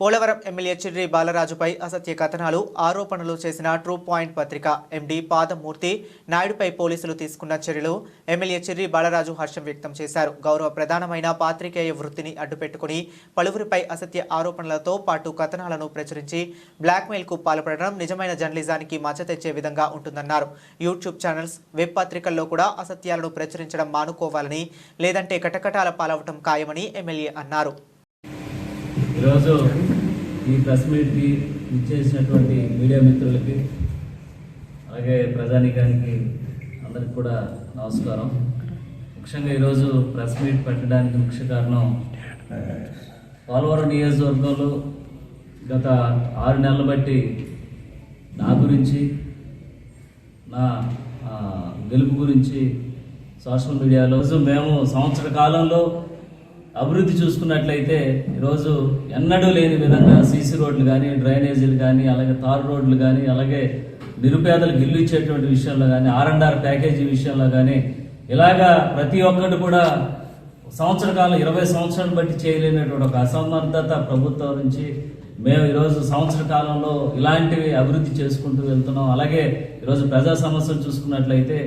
Polavaram MLA Chirri బాలరాజుపై అసత్య కథనాలు ఆరోపణలు చేసిన ట్రూ పాయింట్ పత్రిక ఎండీ పాదమూర్తి నాయుడుపై పోలీసులు తీసుకున్న చర్యలు ఎమ్మెల్యే చిర్రి బాలరాజు హర్షం వ్యక్తం చేశారు. గౌరవ ప్రధానమైన పాత్రికేయ వృత్తిని అడ్డుపెట్టుకుని పలువురిపై అసత్య ఆరోపణలతో పాటు కథనాలను ప్రచురించి బ్లాక్మెయిల్కు పాల్పడడం నిజమైన జర్నలిజానికి మచ్చ తెచ్చే విధంగా ఉంటుందన్నారు. యూట్యూబ్ ఛానల్స్ వెబ్ పత్రికల్లో కూడా అసత్యాలను ప్రచురించడం మానుకోవాలని లేదంటే కటకటాల పాలవటం ఖాయమని ఎమ్మెల్యే అన్నారు. ఈరోజు ఈ ప్రెస్ మీట్కి ఇచ్చేసినటువంటి మీడియా మిత్రులకి అలాగే ప్రజానీకానికి అందరికి కూడా నమస్కారం. ముఖ్యంగా ఈరోజు ప్రెస్ మీట్ పెట్టడానికి ముఖ్య కారణం పోలవరం నియోజకవర్గంలో గత ఆరు నెలలు బట్టి నా గురించి నా గెలుపు గురించి సోషల్ మీడియాలో. మేము సంవత్సర కాలంలో అభివృద్ధి చూసుకున్నట్లయితే ఈరోజు ఎన్నడూ లేని విధంగా సీసీ రోడ్లు కానీ డ్రైనేజీలు కానీ అలాగే తారు రోడ్లు కానీ అలాగే నిరుపేదలకు ఇల్లు ఇచ్చేటువంటి విషయంలో కానీ ఆర్ఎండ్ఆర్ ప్యాకేజీ విషయంలో కానీ ఇలాగా ప్రతి ఒక్కటి కూడా సంవత్సర కాలం ఇరవై సంవత్సరాలు బట్టి చేయలేనటువంటి ఒక అసమర్థత ప్రభుత్వం నుంచి మేము ఈరోజు సంవత్సర కాలంలో ఇలాంటివి అభివృద్ధి చేసుకుంటూ వెళ్తున్నాం. అలాగే ఈరోజు ప్రజా సమస్యలు చూసుకున్నట్లయితే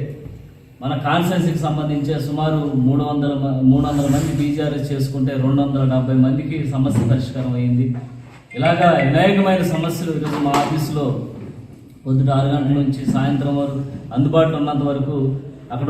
మన కాన్స్టెన్సీకి సంబంధించి సుమారు మూడు వందల మూడు వందల మంది బీజీఆర్ఎస్ చేసుకుంటే రెండు వందల డెబ్బై మందికి సమస్య పరిష్కారం అయింది. ఇలాగా అనేకమైన సమస్యలు ఈరోజు మా ఆఫీసులో పొద్దుట ఆరు గంటల నుంచి సాయంత్రం వరకు అందుబాటులో ఉన్నంత వరకు అక్కడ